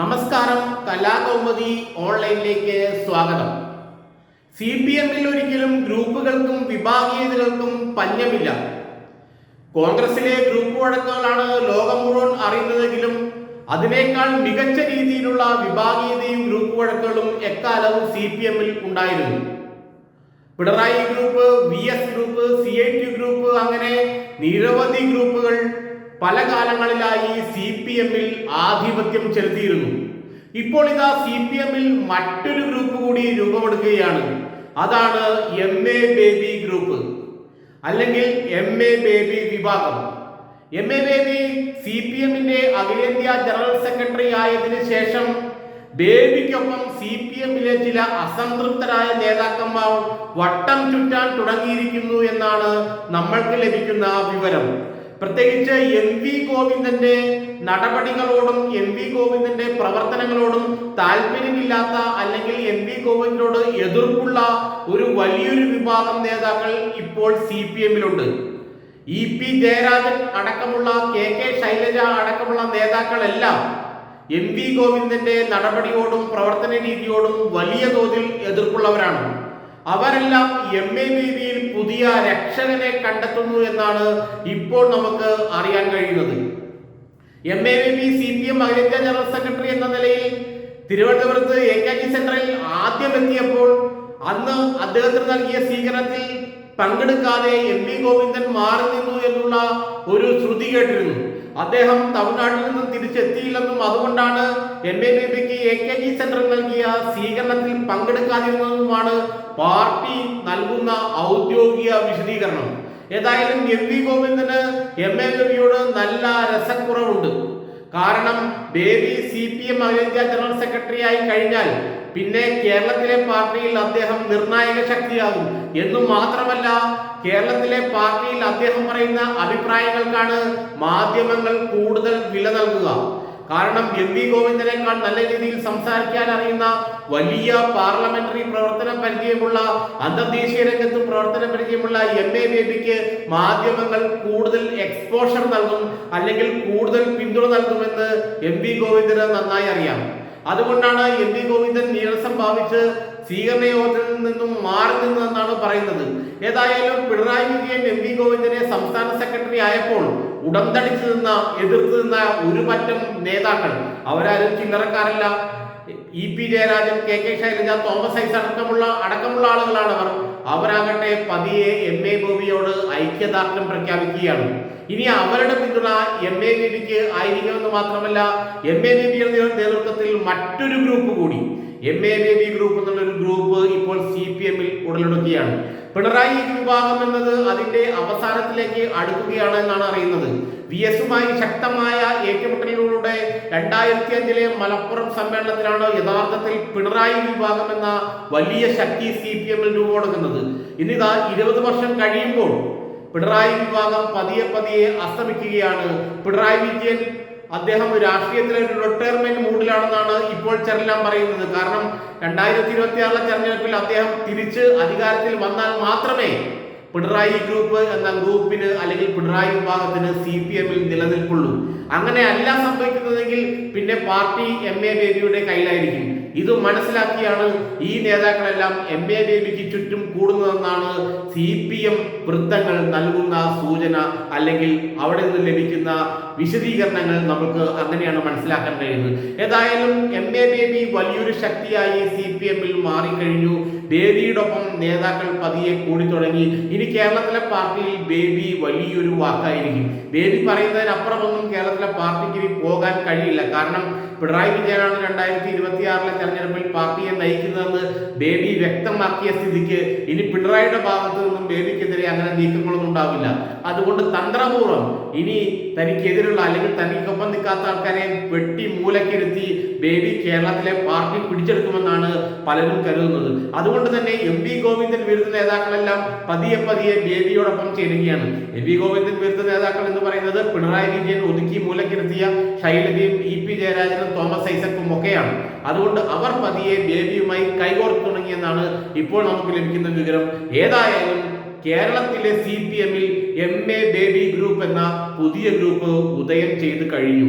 നമസ്കാരം കലാകൗമുദി ഓൺലൈനിലേക്ക് സ്വാഗതം. C P എമ്മിൽ ഒരിക്കലും ഗ്രൂപ്പുകൾക്കും വിഭാഗീയതകൾക്കും പഞ്ഞമില്ല. കോൺഗ്രസിലെ ഗ്രൂപ്പ് വഴക്കുകളാണ് ലോകം മുഴുവൻ അറിയുന്നതെങ്കിലും അതിനേക്കാൾ മികച്ച രീതിയിലുള്ള വിഭാഗീയതയും ഗ്രൂപ്പ് വഴക്കുകളും എക്കാലവും സി പി എമ്മിൽ ഉണ്ടായിരുന്നു. Pinarayi group V S group C I T group അങ്ങനെ നിരവധി ഗ്രൂപ്പുകൾ പല കാലങ്ങളിലായി സി പി എമ്മിൽ ആധിപത്യം ചെലുത്തിയിരുന്നു. ഇപ്പോൾ ഇതാ സി പി എമ്മിൽ മറ്റൊരു ഗ്രൂപ്പ് കൂടി രൂപമെടുക്കുകയാണ് അതാണ് എം എ ബേബി ഗ്രൂപ്പ്. അല്ലെങ്കിൽ എം എ ബേബി വിഭാഗം. M A Baby C P എമ്മിന്റെ അഖിലേന്ത്യാ ജനറൽ സെക്രട്ടറി ആയതിനു ശേഷം ബേബിക്കൊപ്പം സി പി എമ്മിലെ ചില അസംതൃപ്തരായ നേതാക്കന്മാർ വട്ടം ചുറ്റാൻ തുടങ്ങിയിരിക്കുന്നു എന്നാണ് നമ്മൾക്ക് ലഭിക്കുന്ന വിവരം. പ്രത്യേകിച്ച് എം വി ഗോവിന്ദന്റെ നടപടികളോടും എം വി ഗോവിന്ദന്റെ പ്രവർത്തനങ്ങളോടും താല്പര്യമില്ലാത്ത അല്ലെങ്കിൽ എം വി ഗോവിന്ദനോട് എതിർപ്പുള്ള ഒരു വലിയൊരു വിഭാഗം നേതാക്കൾ ഇപ്പോൾ സി പി എമ്മിലുണ്ട്. ഇ പി ജയരാജൻ അടക്കമുള്ള കെ കെ ശൈലജ അടക്കമുള്ള നേതാക്കളെല്ലാം എം വി ഗോവിന്ദന്റെ നടപടിയോടും പ്രവർത്തന രീതിയോടും വലിയ തോതിൽ എതിർപ്പുള്ളവരാണ്. അവരെല്ലാം എം എ ബിയിൽ പുതിയ രക്ഷകനെ കണ്ടെത്തുന്നു എന്നാണ് ഇപ്പോൾ നമുക്ക് അറിയാൻ കഴിയുന്നത്. M A B C P M അഖിലേന്ത്യാ ജനറൽ സെക്രട്ടറി എന്ന നിലയിൽ തിരുവനന്തപുരത്ത് എ കെ ജി സെന്ററിൽ ആദ്യം എത്തിയപ്പോൾ അന്ന് അദ്ദേഹത്തിന് നൽകിയ സ്വീകരണത്തിൽ പങ്കെടുക്കാതെ എം വി ഗോവിന്ദൻ മാറി നിന്നു എന്നുള്ള ഒരു ശ്രുതി കേട്ടിരുന്നു. അദ്ദേഹം തമിഴ്നാട്ടിൽ നിന്നും തിരിച്ചെത്തിയില്ലെന്നും അതുകൊണ്ടാണ് എം എ ബിക്ക് എ കെ ജി സെന്റർ നൽകിയ സ്വീകരണത്തിൽ പങ്കെടുക്കാതിരുന്നതുമാണ് പാർട്ടി നൽകുന്ന ഔദ്യോഗിക വിശദീകരണം. ഏതായാലും എം വി ഗോവിന്ദന് എം നല്ല രസക്കുറവുണ്ട്. കാരണം ബേബി സി പി എം അഖിലേന്ത്യാ ജനറൽ സെക്രട്ടറി ആയി കഴിഞ്ഞാൽ പിന്നെ കേരളത്തിലെ പാർട്ടിയിൽ അദ്ദേഹം നിർണായക ശക്തിയാകും. എന്നും മാത്രമല്ല കേരളത്തിലെ പാർട്ടിയിൽ അദ്ദേഹം പറയുന്ന അഭിപ്രായങ്ങൾക്കാണ് മാധ്യമങ്ങൾ കൂടുതൽ വില നൽകുക. കാരണം എം വി ഗോവിന്ദനേക്കാൾ നല്ല രീതിയിൽ സംസാരിക്കാൻ അറിയുന്ന വലിയ പാർലമെന്ററി പ്രവർത്തന പരിചയമുള്ള അന്തർദേശീയ രംഗത്തും പ്രവർത്തന പരിചയമുള്ള എം എ ബേബിക്ക് മാധ്യമങ്ങൾ കൂടുതൽ എക്സ്പോഷർ നൽകും അല്ലെങ്കിൽ കൂടുതൽ പിന്തുണ നൽകുമെന്ന് എം വി ഗോവിന്ദന് നന്നായി അറിയാം. അതുകൊണ്ടാണ് എം വി ഗോവിന്ദൻ നീരസം ഭാവിച്ച് സ്വീകരണ യോഗത്തിൽ നിന്നും മാറി നിന്നതെന്നാണ് പറയുന്നത്. ഏതായാലും പിണറായി വിജയൻ എം വി ഗോവിന്ദനെ സംസ്ഥാന സെക്രട്ടറി ആയപ്പോൾ ഉടന്തടിച്ചു നിന്ന എതിർത്ത് നിന്ന ഒരു പറ്റം നേതാക്കൾ. അവരാരും ചില്ലറക്കാരല്ല. E P Jayarajan K K Shailaja Thomas Isaac അടക്കമുള്ള അടക്കമുള്ള ആളുകളാണ് അവർ. അവരാകട്ടെ പതിയെ എം എ ഗോപിയോട് ഐക്യദാർഢ്യം പ്രഖ്യാപിക്കുകയാണ്. ഇനി അവരുടെ പിന്തുണ എം എ ബിക്ക് ആയിരിക്കുമെന്ന് മാത്രമല്ല എം എ ബിയുടെ നേതൃത്വത്തിൽ മറ്റൊരു ഗ്രൂപ്പ് കൂടി എം എ ബി ഗ്രൂപ്പ് എന്നുള്ളൊരു ഗ്രൂപ്പ് ഇപ്പോൾ സി പി എമ്മിൽ ഉടലെടുക്കുകയാണ്. പിണറായി വിഭാഗം എന്നത് അതിന്റെ അവസാനത്തിലേക്ക് അടുക്കുകയാണ് എന്നാണ് അറിയുന്നത്. വി എസുമായി ശക്തമായ ഏറ്റുമുട്ടലിലൂടെ രണ്ടായിരത്തി അഞ്ചിലെ മലപ്പുറം സമ്മേളനത്തിലാണ് യഥാർത്ഥത്തിൽ പിണറായി വിഭാഗം എന്ന വലിയ ശക്തി സി പി എമ്മിൽ രൂപമെടുക്കുന്നത് ഇന്നിതാ ഇരുപത് വർഷം കഴിയുമ്പോൾ പിണറായി വിഭാഗം പതിയെ പതിയെ അസ്തമിക്കുകയാണ്. പിണറായി വിജയൻ അദ്ദേഹം രാഷ്ട്രീയത്തിലെ ഒരു റിട്ടയർമെന്റ് മൂഡിലാണെന്നാണ് ഇപ്പോൾ ചെറെല്ലാം പറയുന്നത്. കാരണം രണ്ടായിരത്തി ഇരുപത്തി ആറിലെ തെരഞ്ഞെടുപ്പിൽ അദ്ദേഹം തിരിച്ച് അധികാരത്തിൽ വന്നാൽ മാത്രമേ പിണറായി ഗ്രൂപ്പ് എന്ന ഗ്രൂപ്പിന് അല്ലെങ്കിൽ പിണറായി വിഭാഗത്തിന് സി പി എമ്മിൽ നിലനിൽക്കുള്ളൂ. അങ്ങനെ അല്ല സംഭവിക്കുന്നതെങ്കിൽ പിന്നെ പാർട്ടി എം എ ബേബിയുടെ കയ്യിലായിരിക്കും. ഇത് മനസ്സിലാക്കിയാണ് ഈ നേതാക്കളെല്ലാം എം എ ബേബിക്ക് ചുറ്റും കൂടുന്നതെന്നാണ് സി പി എം വൃത്തങ്ങൾ നൽകുന്ന സൂചന അല്ലെങ്കിൽ അവിടെ നിന്ന് ലഭിക്കുന്ന വിശദീകരണങ്ങൾ നമുക്ക് അങ്ങനെയാണ് മനസ്സിലാക്കാൻ കഴിയുന്നത്. ഏതായാലും എം എ ബേബി വലിയൊരു ശക്തിയായി സി പി എമ്മിൽ മാറിക്കഴിഞ്ഞു. ബേബിയോടൊപ്പം നേതാക്കൾ പതിയെ കൂടി തുടങ്ങി ഇനി കേരളത്തിലെ പാർട്ടിയിൽ ബേബി വലിയൊരു വാക്കായിരിക്കും. ബേബി പറയുന്നതിനപ്പുറമൊന്നും കേരളത്തിലെ പാർട്ടിക്ക് ഇനി പോകാൻ കഴിയില്ല. കാരണം പിണറായി വിജയനാണ് രണ്ടായിരത്തി ഇരുപത്തി ആറിലെ തെരഞ്ഞെടുപ്പിൽ പാർട്ടിയെ നയിക്കുന്നതെന്ന് ബേബി വ്യക്തമാക്കിയ സ്ഥിതിക്ക് ഇനി പിണറായിയുടെ ഭാഗത്തു നിന്നും ബേബിക്കെതിരെ അങ്ങനെ നീക്കങ്ങളൊന്നും ഉണ്ടാവില്ല. അതുകൊണ്ട് തന്ത്രപൂർവം ഇനി തനിക്കെതിരുള്ള അല്ലെങ്കിൽ തനിക്കൊപ്പം നിൽക്കാത്ത ആൾക്കാരെ വെട്ടി മൂലക്കിരുത്തി ബേബി കേരളത്തിലെ പാർട്ടി പിടിച്ചെടുക്കുമെന്നാണ് പലരും കരുതുന്നത്. അതുകൊണ്ട് തന്നെ എം വി ഗോവിന്ദൻ വിരുദ്ധ നേതാക്കളെല്ലാം പതിയെ പതിയെ ബേബിയോടൊപ്പം ചേരുകയാണ്. എം വി ഗോവിന്ദൻ വിരുദ്ധ നേതാക്കൾ എന്ന് പറയുന്നത് പിണറായി വിജയൻ ഒതുക്കി മൂലക്കിരുത്തിയ ശൈലജയും ഇ പി ജയരാജനും തോമസ് ഐസക്കും ഒക്കെയാണ്. അതുകൊണ്ട് അവർ പതിയെ ബേബിയുമായി കൈകോർത്തു തുടങ്ങിയെന്നാണ് ഇപ്പോൾ നമുക്ക് ലഭിക്കുന്ന വിവരം. ഏതായാലും കേരളത്തിലെ സി പി എമ്മിൽ എം എ ബേബി ഗ്രൂപ്പ് എന്ന പുതിയ ഗ്രൂപ്പ് ഉദയം ചെയ്തു കഴിഞ്ഞു.